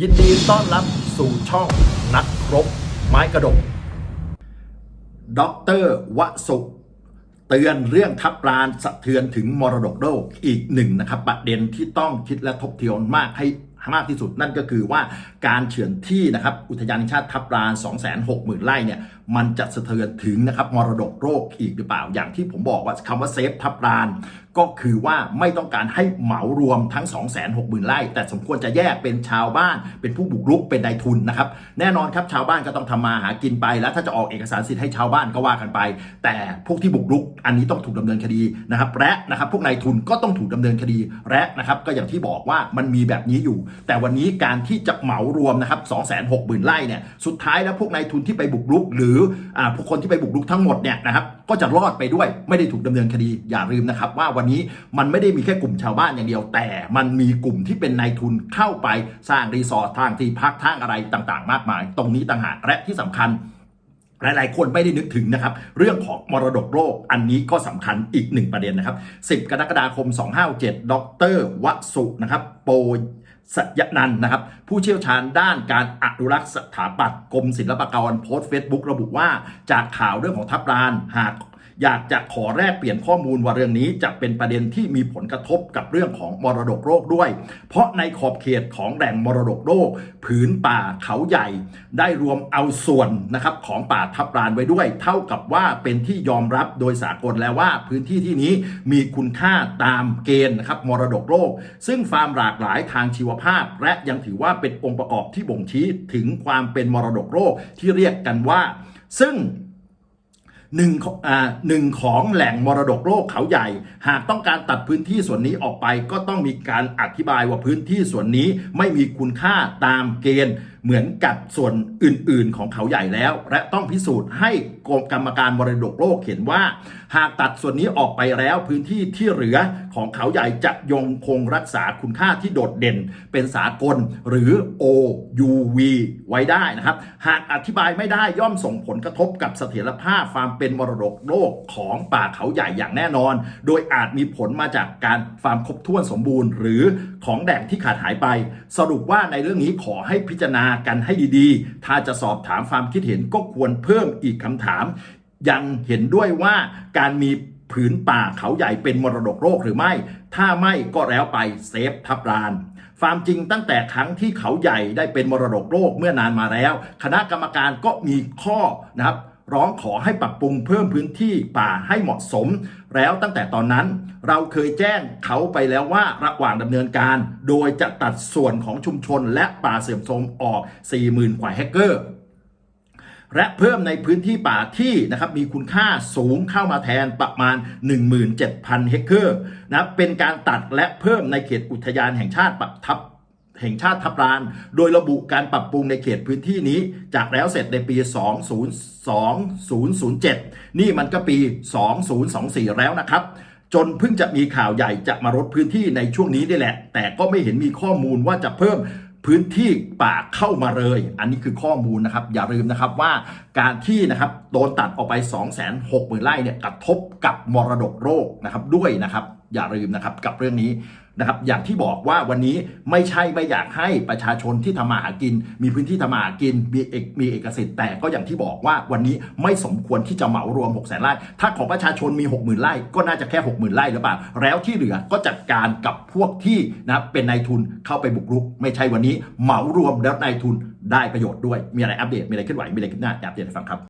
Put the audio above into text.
ยินดีต้อนรับสู่ช่องนักรบไม้กระดกด็อกเตอร์วสุเตือนเรื่องทับลานสะเทือนถึงมรดกโลกอีกหนึ่งนะครับ ประเด็นที่ต้องคิดและทบทวนมากให้มากที่สุดนั่นก็คือว่าการเฉือนที่นะครับอุทยานแห่งชาติทับลาน 260,000ไร่เนี่ย มันจะสะเทือนถึงนะครับมรดกโลกอีกหรือเปล่า อย่างที่ผมบอกว่าคำว่าเซฟทับลาน ก็คือว่าไม่ต้องการให้เหมารวมทั้ง 260,000ไร่แต่สมควรจะแยกเป็นชาวบ้านเป็นผู้บุกรุกเป็นนายทุนนะครับ แน่นอนครับชาวบ้านก็ต้องทำมาหากินไป แล้วถ้าจะออกเอกสารสิทธิ์ให้ชาวบ้านก็ว่ากันไป แต่พวกที่บุกรุก อันนี้ต้องถูกดำเนินคดีนะครับและนะครับพวกนายทุนก็ต้องถูกดำเนินคดีและนะครับก็อย่างที่บอกว่ามันมีแบบนี้อยู่ แต่วันนี้การที่จะเหมารวมนะครับ260,000ไร่เนี่ยสุดท้ายแล้วพวกนายทุนที่ไปบุกรุกหรืออ่าผู้คนที่ไปบุกรุกทั้งหมดเนี่ยนะครับก็จะรอดไปด้วยไม่ได้ถูกดำเนินคดีอย่าลืมนะครับ ว่าวันนี้มันไม่ได้มีแค่กลุ่มชาวบ้านอย่างเดียว แต่มันมีกลุ่มที่เป็นนายทุนเข้าไปสร้างรีสอร์ททางที่พักทางอะไรต่างๆ มากมาย ตรงนี้ต่างหากและที่สำคัญหลายๆ คนไม่ได้นึกถึงนะครับ เรื่องของมรดกโลกอันนี้ก็สำคัญอีกหนึ่งประเด็นนะครับ 10 กรกฎาคม 257 ดรวสุนะครับ โป สยนันนะครับ ผู้เชี่ยวชาญด้านการอนุรักษ์สถาปัตย์กรมศิลปากรโพสต์เฟซบุ๊กระบุว่า จากข่าวเรื่องของทับลานหาก อยากจะขอแลกเปลี่ยนข้อมูลว่าเรื่องนี้จะเป็นประเด็นที่มีผลกระทบกับเรื่องของมรดกโลกด้วย เพราะในขอบเขตของแหล่งมรดกโลกผืนป่าเขาใหญ่ ได้รวมเอาส่วนนะครับของป่าทับลานไว้ด้วย เท่ากับว่าเป็นที่ยอมรับโดยสากลแล้วว่าพื้นที่ที่นี้มีคุณค่าตามเกณฑ์นะครับมรดกโลก ซึ่งฟาร์มหลากหลายทางชีวภาพ และยังถือว่าเป็นองค์ประกอบที่บ่งชี้ถึงความเป็นมรดกโลกที่เรียกกันว่า ซึ่ง หนึ่งของอ่าหนึ่งของแหล่งมรดกโลกเขาใหญ่ หากต้องการตัดพื้นที่ส่วนนี้ออกไป ก็ต้องมีการอธิบายว่าพื้นที่ส่วนนี้ไม่มีคุณค่าตามเกณฑ์ เหมือนกับส่วนอื่นๆ ของเขาใหญ่แล้ว และต้องพิสูจน์ให้กรรมการมรดกโลกเห็นว่า หากตัดส่วนนี้ออกไปแล้วพื้นที่ที่เหลือของเขาใหญ่จะยังคงรักษาคุณค่าที่โดดเด่น เป็นสากลหรือ OUV ไว้ได้นะครับ หากอธิบายไม่ได้ย่อมส่งผลกระทบกับเสถียรภาพความเป็นมรดกโลกของป่าเขาใหญ่อย่างแน่นอน โดยอาจมีผลมาจากการความครบถ้วนสมบูรณ์ หรือของแดงที่ขาดหายไป สรุปว่าในเรื่องนี้ขอให้พิจารณากันให้ดีๆ ถ้าจะสอบถามความคิดเห็นก็ควรเพิ่มอีกคำถาม ยังเห็นด้วยว่าการมีผืนป่าเขาใหญ่เป็นมรดกโลกหรือไม่ ถ้าไม่ก็แล้วไปเซฟทับลานความจริงตั้งแต่ครั้งที่เขาใหญ่ได้เป็นมรดกโลกเมื่อนานมาแล้ว คณะกรรมการก็มีข้อนะครับ ร้องขอให้ปรับปรุงเพิ่มพื้นที่ป่าให้เหมาะสม แล้วตั้งแต่ตอนนั้น เราเคยแจ้งเขาไปแล้วว่าระหว่างดำเนินการ โดยจะตัดส่วนของชุมชนและป่าเสื่อมโทรมออก 40,000 กว่าเฮกเกอร์และเพิ่มในพื้นที่ป่าที่นะครับมีคุณค่าสูงเข้ามาแทนประมาณ 17,000 เฮกเกอร์นะเป็นการตัดและเพิ่มในเขตอุทยานแห่งชาติปักทับ แห่งชาติทับลาน โดยระบุการปรับปรุงในเขตพื้นที่นี้จากแล้วเสร็จในปี 202007 นี่มันก็ปี 2024 แล้วนะครับจนเพิ่งจะมีข่าวใหญ่จะมาลดพื้นที่ในช่วงนี้นี่แหละ แต่ก็ไม่เห็นมีข้อมูลว่าจะเพิ่มพื้นที่ป่าเข้ามาเลย อันนี้คือข้อมูลนะครับ อย่าลืมนะครับว่าการที่นะครับโดนตัดออกไป 2 6 0 0 0 0ไร่เนี่ยกระทบกับมรดกโลกนะครับด้วยนะครับ อย่าลืมนะครับกับเรื่องนี้ นะครับอย่างที่บอกว่าวันนี้ไม่ใช่ไม่อยากให้ประชาชนที่ทำมาหากิน มีพื้นที่ทำมาหากินมีเอกมีเอกสิทธิ์แต่ก็อย่างที่บอกว่าวันนี้ไม่สมควรที่จะเหมารวม6 0 0 0 0ไร่ถ้าของประชาชนมี 60,000ไร่ก็น่าจะแค่ 60,000ไร่หรือเปล่า แล้วที่เหลือก็จัดการกับพวกที่นะเป็นนายทุนเข้าไปบุกรุก ไม่ใช่วันนี้เหมารวมแล้วนายทุนได้ประโยชน์ด้วยมีอะไรอัปเดตมีอะไรเคลื่อนไหวมีอะไรขึ้นหน้าอัปเดตให้ฟังครับ